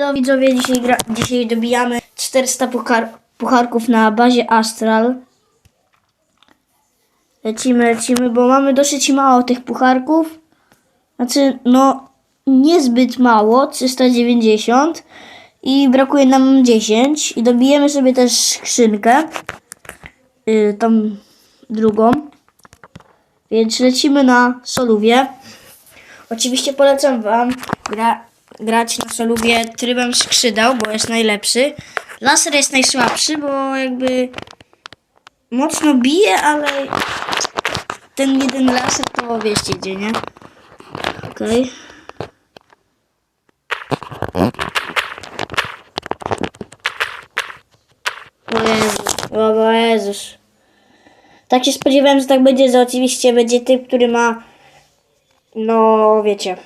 Elo widzowie, dzisiaj, gra, dzisiaj dobijamy 400 puchar, pucharków na bazie Astral. Lecimy, lecimy, bo mamy dosyć mało tych pucharków. Znaczy, no, niezbyt mało, 390. I brakuje nam 10. I dobijemy sobie też skrzynkę. Yy, tą drugą. Więc lecimy na Soluwie. Oczywiście polecam Wam gra, grać na Soluwie trybem skrzydeł, bo jest najlepszy. Laser jest najsłabszy, bo jakby mocno bije, ale ten jeden laser to wiecie gdzie, nie? Okej. O Jezus, o Jezus. Tak się spodziewałem, że tak będzie, że oczywiście będzie typ, który ma, no wiecie,